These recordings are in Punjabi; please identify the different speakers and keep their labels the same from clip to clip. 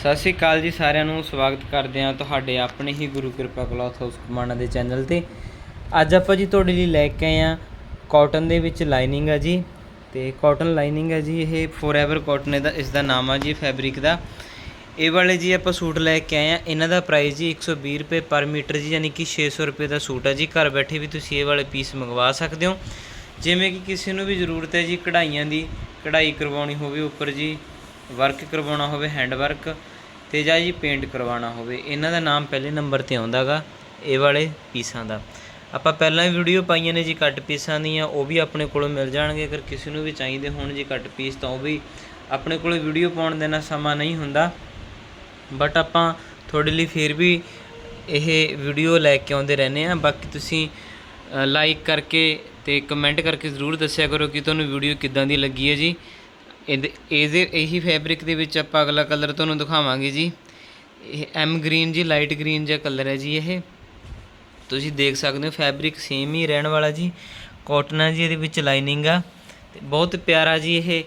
Speaker 1: ਸਤਿ ਸ਼੍ਰੀ ਅਕਾਲ ਜੀ ਸਾਰਿਆਂ ਨੂੰ, ਸਵਾਗਤ ਕਰਦੇ ਹਾਂ ਤੁਹਾਡੇ ਆਪਣੇ ਹੀ ਗੁਰੂ ਕਿਰਪਾ ਕਲੌਥ ਹਾਊਸ ਕਮਾਣਾ ਦੇ ਚੈਨਲ ਤੇ। ਅੱਜ ਆਪਾਂ ਜੀ ਤੁਹਾਡੇ ਲਈ ਲੈ ਕੇ ਆਏ ਆ ਕਾਟਨ ਦੇ ਵਿੱਚ ਲਾਈਨਿੰਗ ਆ ਜੀ। ਤੇ ਕਾਟਨ ਲਾਈਨਿੰਗ ਹੈ ਜੀ, ਇਹ ਫੋਰਐਵਰ ਕਾਟਨ ਇਹਦਾ ਇਸ ਦਾ ਨਾਮ ਆ ਜੀ ਫੈਬਰਿਕ ਦਾ। ਇਹ ਵਾਲੇ ਜੀ ਆਪਾਂ ਸੂਟ ਲੈ ਕੇ ਆਏ ਆ ਇਹਨਾਂ ਦਾ ਪ੍ਰਾਈਸ ਜੀ 120 ਰੁਪਏ ਪਰ ਮੀਟਰ ਜੀ, ਯਾਨੀ ਕਿ 600 ਰੁਪਏ ਦਾ ਸੂਟ ਆ ਜੀ। ਘਰ ਬੈਠੇ ਵੀ ਤੁਸੀਂ ਇਹ ਵਾਲੇ ਪੀਸ ਮੰਗਵਾ ਸਕਦੇ ਹੋ। ਜਿਵੇਂ ਕਿ ਕਿਸੇ ਨੂੰ ਵੀ ਜ਼ਰੂਰਤ ਹੈ ਜੀ, ਕਢਾਈਆਂ ਦੀ, ਕਢਾਈ ਕਰਵਾਉਣੀ ਹੋਵੇ ਉੱਪਰ ਜੀ ਵਰਕ ਕਰਵਾਉਣਾ ਹੋਵੇ ਹੈਂਡ ਵਰਕ ਅਤੇ ਜਾਂ ਜੀ ਪੇਂਟ ਕਰਵਾਉਣਾ ਹੋਵੇ, ਇਹਨਾਂ ਦਾ ਨਾਮ ਪਹਿਲੇ ਨੰਬਰ ਤੇ ਆਉਂਦਾ ਗਾ ਇਹ ਵਾਲੇ ਪੀਸਾਂ ਦਾ। ਆਪਾਂ ਪਹਿਲਾਂ ਵੀ ਵੀਡੀਓ ਪਾਈਆਂ ਨੇ ਜੀ ਕੱਟ ਪੀਸਾਂ ਦੀਆਂ, ਉਹ ਵੀ ਆਪਣੇ ਕੋਲੋਂ ਮਿਲ ਜਾਣਗੇ, ਅਗਰ ਕਿਸੇ ਨੂੰ ਵੀ ਚਾਹੀਦੇ ਹੋਣ ਜੀ ਕੱਟ ਪੀਸ ਤਾਂ ਉਹ ਵੀ ਆਪਣੇ ਕੋਲ ਵੀਡੀਓ ਪਾਉਣ ਦੇ ਨਾਲ ਸਮਾਂ ਨਹੀਂ ਹੁੰਦਾ। ਬਟ ਆਪਾਂ ਤੁਹਾਡੇ ਲਈ ਫਿਰ ਵੀ ਇਹ ਵੀਡੀਓ ਲੈ ਕੇ ਆਉਂਦੇ ਰਹਿੰਦੇ ਆ ਬਾਕੀ ਤੁਸੀਂ ਲਾਈਕ ਕਰਕੇ ਤੇ ਕਮੈਂਟ ਕਰਕੇ ਜ਼ਰੂਰ ਦੱਸਿਆ ਕਰੋ ਕਿ ਤੁਹਾਨੂੰ ਵੀਡੀਓ ਕਿੱਦਾਂ ਦੀ ਲੱਗੀ ਹੈ ਜੀ। ਇਹਦੇ ਇਹਦੇ ਇਹੀ ਫੈਬਰਿਕ ਦੇ ਵਿੱਚ ਆਪਾਂ ਅਗਲਾ ਕਲਰ ਤੁਹਾਨੂੰ ਦਿਖਾਵਾਂਗੇ ਜੀ। ਇਹ ਐਮ ਗ੍ਰੀਨ ਜੀ ਲਾਈਟ ਗ੍ਰੀਨ ਜਿਹਾ ਕਲਰ ਹੈ ਜੀ ਇਹ। ਤੁਸੀਂ ਦੇਖ ਸਕਦੇ ਹੋ ਫੈਬਰਿਕ ਸੇਮ ਹੀ ਰਹਿਣ ਵਾਲਾ ਜੀ। ਕਾਟਨ ਆ ਜੀ, ਇਹਦੇ ਵਿੱਚ ਲਾਈਨਿੰਗ ਆ। ਤੇ ਬਹੁਤ ਪਿਆਰਾ ਜੀ ਇਹ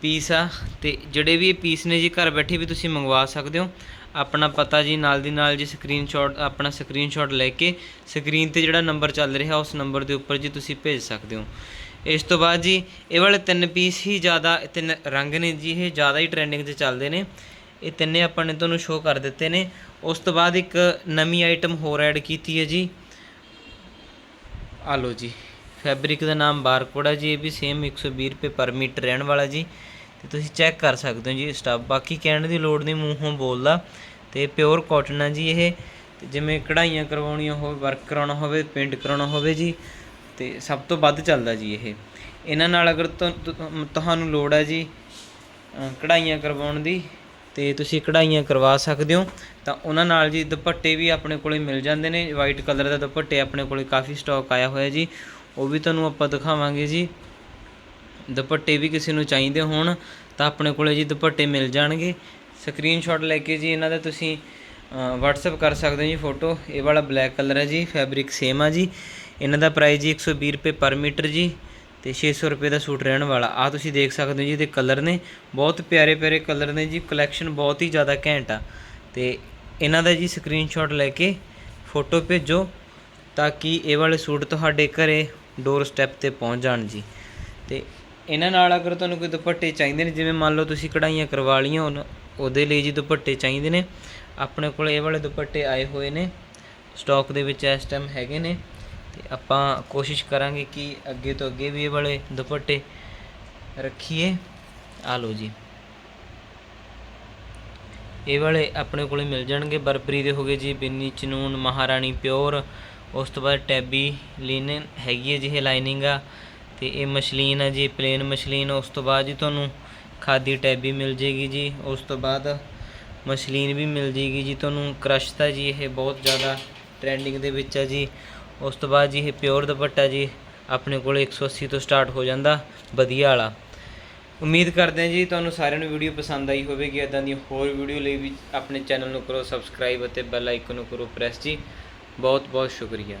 Speaker 1: ਪੀਸ ਆ ਤੇ ਜਿਹੜੇ ਵੀ ਇਹ ਪੀਸ ਨੇ ਜੀ, ਘਰ ਬੈਠੇ ਵੀ ਤੁਸੀਂ ਮੰਗਵਾ ਸਕਦੇ ਹੋ। ਆਪਣਾ ਪਤਾ ਜੀ, ਨਾਲ ਦੀ ਨਾਲ ਜੀ ਸਕਰੀਨਸ਼ਾਟ ਆਪਣਾ ਸਕਰੀਨਸ਼ਾਟ ਲੈ ਕੇ ਸਕਰੀਨ ਤੇ ਜਿਹੜਾ ਨੰਬਰ ਚੱਲ ਰਿਹਾ, ਉਸ ਨੰਬਰ ਦੇ ਉੱਪਰ ਜੀ ਤੁਸੀਂ ਭੇਜ ਸਕਦੇ ਹੋ। ਇਸ ਤੋਂ ਬਾਅਦ ਜੀ, ਇਹ ਵਾਲੇ ਤਿੰਨ ਪੀਸ ਹੀ ਜ਼ਿਆਦਾ ਤਿੰਨ ਰੰਗ ਨੇ ਜੀ, ਇਹ ਜ਼ਿਆਦਾ ਹੀ ਟ੍ਰੈਂਡਿੰਗ 'ਚ ਚੱਲਦੇ ਨੇ। ਇਹ ਤਿੰਨੇ ਆਪਾਂ ਨੇ ਤੁਹਾਨੂੰ ਸ਼ੋਅ ਕਰ ਦਿੱਤੇ ਨੇ। ਉਸ ਤੋਂ ਬਾਅਦ ਇੱਕ ਨਵੀਂ ਆਈਟਮ ਹੋਰ ਐਡ ਕੀਤੀ ਹੈ ਜੀ। ਆ ਲਓ ਜੀ। ਫੈਬਰਿਕ ਦਾ ਨਾਮ ਬਾਰਕੋਡ ਹੈ ਜੀ, ਇਹ ਵੀ ਸੇਮ 120 ਰੁਪਏ ਪਰ ਮੀਟਰ ਰਹਿਣ ਵਾਲਾ ਜੀ। ਤੇ ਤੁਸੀਂ ਚੈੱਕ ਕਰ ਸਕਦੇ ਹੋ ਜੀ ਸਟਾਫ ਬਾਕੀ ਕਹਿਣ ਦੀ ਲੋੜ ਨਹੀਂ, ਮੂੰਹੋਂ ਬੋਲਦਾ। ਤੇ ਪਿਓਰ ਕਾਟਨ ਆ ਜੀ ਇਹ। ਜਿਵੇਂ ਕਢਾਈਆਂ ਕਰਵਾਉਣੀਆਂ ਹੋਵੇ ਵਰਕ ਕਰਾਉਣਾ ਹੋਵੇ ਪੇਂਟ ਕਰਾਉਣਾ ਹੋਵੇ ਜੀ, ਤੇ ਸਭ ਤੋਂ ਵੱਧ ਚੱਲਦਾ ਜੀ ਇਹ। ਇਹਨਾਂ ਨਾਲ ਅਗਰ ਤੁਹਾਨੂੰ ਲੋੜ ਹੈ ਜੀ ਕਢਾਈਆਂ ਕਰਵਾਉਣ ਦੀ, ਤੇ ਤੁਸੀਂ ਕਢਾਈਆਂ ਕਰਵਾ ਸਕਦੇ ਹੋ, ਤਾਂ ਉਹਨਾਂ ਨਾਲ ਜੀ ਦੁਪੱਟੇ ਵੀ ਆਪਣੇ ਕੋਲੇ ਮਿਲ ਜਾਂਦੇ ਨੇ। ਵਾਈਟ ਕਲਰ ਦਾ ਦੁਪੱਟੇ ਆਪਣੇ ਕੋਲੇ ਕਾਫੀ ਸਟਾਕ ਆਇਆ ਹੋਇਆ ਜੀ। ਉਹ ਵੀ ਤੁਹਾਨੂੰ ਆਪਾਂ ਦਿਖਾਵਾਂਗੇ ਜੀ। ਦੁਪੱਟੇ ਵੀ ਕਿਸੇ ਨੂੰ ਚਾਹੀਦੇ ਹੋਣ, ਤਾਂ ਆਪਣੇ ਕੋਲੇ ਜੀ ਦੁਪੱਟੇ ਮਿਲ ਜਾਣਗੇ। ਸਕਰੀਨਸ਼ਾਟ ਲੈ ਕੇ ਜੀ ਇਹਨਾਂ ਦਾ ਤੁਸੀਂ WhatsApp ਕਰ ਸਕਦੇ ਹੋ ਜੀ ਫੋਟੋ ਇਹ ਵਾਲਾ ਬਲੈਕ ਕਲਰ ਹੈ ਜੀ ਫੈਬਰਿਕ ਸੇਮ ਆ ਜੀ। ਇਹਨਾਂ ਦਾ ਪ੍ਰਾਈਸ ਜੀ 120 ਰੁਪਏ ਪਰ ਮੀਟਰ ਜੀ, ਤੇ 600 ਰੁਪਏ ਦਾ ਸੂਟ ਰਹਿਣ ਵਾਲਾ। ਆ ਤੁਸੀਂ ਦੇਖ ਸਕਦੇ ਹੋ ਜੀ ਇਹਦੇ ਕਲਰ ਨੇ। ਬਹੁਤ ਪਿਆਰੇ ਪਿਆਰੇ ਕਲਰ ਨੇ ਜੀ ਕਲੈਕਸ਼ਨ ਬਹੁਤ ਹੀ ਜ਼ਿਆਦਾ ਘੈਂਟ ਆ। ਤੇ ਇਹਨਾਂ ਦਾ ਜੀ ਸਕਰੀਨਸ਼ਾਟ ਲੈ ਕੇ ਫੋਟੋ ਭੇਜੋ, ਤਾਂ ਕਿ ਇਹ ਵਾਲੇ ਸੂਟ ਤੁਹਾਡੇ ਘਰੇ ਡੋਰ ਸਟੈਪ ਤੇ ਪਹੁੰਚ ਜਾਣ ਜੀ। ਤੇ ਇਹਨਾਂ ਨਾਲ ਅਗਰ ਤੁਹਾਨੂੰ ਕੋਈ ਦੁਪੱਟੇ ਚਾਹੀਦੇ ਨੇ, ਜਿਵੇਂ ਮੰਨ ਲਓ ਤੁਸੀਂ ਕਢਾਈਆਂ ਕਰਵਾ ਲਈਆਂ, ਉਹਨ- ਉਹਦੇ ਲਈ ਜੀ ਦੁਪੱਟੇ ਚਾਹੀਦੇ ਨੇ। ਆਪਣੇ ਕੋਲ ਇਹ ਵਾਲੇ ਦੁਪੱਟੇ ਆਏ ਹੋਏ ਨੇ। ਸਟਾਕ ਦੇ ਵਿੱਚ ਇਸ ਟਾਈਮ ਹੈਗੇ ਨੇ। ਤੇ ਆਪਾਂ ਕੋਸ਼ਿਸ਼ ਕਰਾਂਗੇ ਕਿ ਅੱਗੇ ਤੋਂ ਅੱਗੇ ਵੀ ਇਹ ਵਾਲੇ ਦੁਪੱਟੇ ਰੱਖੀਏ। ਆ ਲਓ ਜੀ। ਇਹ ਵਾਲੇ ਆਪਣੇ ਕੋਲੇ ਮਿਲ ਜਾਣਗੇ। ਬਰਬਰੀ ਦੇ ਹੋਗੇ ਜੀ, ਬਿੰਨੀ, ਚਨੂਨ, ਮਹਾਰਾਣੀ ਪਿਓਰ ਉਸ ਤੋਂ ਬਾਅਦ ਟੈਬੀ ਲਿਨਨ ਹੈਗੀ ਹੈ ਜੀ ਇਹ ਲਾਈਨਿੰਗ ਆ, ਤੇ ਇਹ ਮਸ਼ਲੀਨ ਆ ਜੀ, ਪਲੇਨ ਮਸ਼ਲੀਨ, ਉਸ ਤੋਂ ਬਾਅਦ ਜੀ ਤੁਹਾਨੂੰ ਖਾਦੀ ਟੈਬੀ ਮਿਲ ਜੇਗੀ ਜੀ, ਉਸ ਤੋਂ ਬਾਅਦ ਮਸ਼ਲੀਨ ਵੀ ਮਿਲ ਜੇਗੀ ਜੀ, ਤੁਹਾਨੂੰ ਕ੍ਰਸ਼ ਤਾਂ ਜੀ, ਇਹ ਬਹੁਤ ਜ਼ਿਆਦਾ ਟ੍ਰੈਂਡਿੰਗ ਦੇ ਵਿੱਚ ਆ ਜੀ, ਉਸ ਤੋਂ ਬਾਅਦ ਜੀ ਇਹ ਪਿਓਰ ਦੁਪੱਟਾ ਜੀ, ਆਪਣੇ ਕੋਲ 180 ਤੋਂ ਸਟਾਰਟ ਹੋ ਜਾਂਦਾ, ਵਧੀਆ ਵਾਲਾ। ਉਮੀਦ ਕਰਦੇ ਹਾਂ ਜੀ, ਤੁਹਾਨੂੰ ਸਾਰਿਆਂ ਨੂੰ ਵੀਡੀਓ ਪਸੰਦ ਆਈ ਹੋਵੇਗੀ ਇਦਾਂ ਦੀ ਹੋਰ ਵੀਡੀਓ ਲਈ ਵੀ ਆਪਣੇ ਚੈਨਲ ਨੂੰ ਕਰੋ ਸਬਸਕ੍ਰਾਈਬ ਅਤੇ ਬੈਲ ਆਈਕਨ ਨੂੰ ਕਰੋ ਪ੍ਰੈਸ ਜੀ। ਬਹੁਤ ਬਹੁਤ ਸ਼ੁਕਰੀਆ।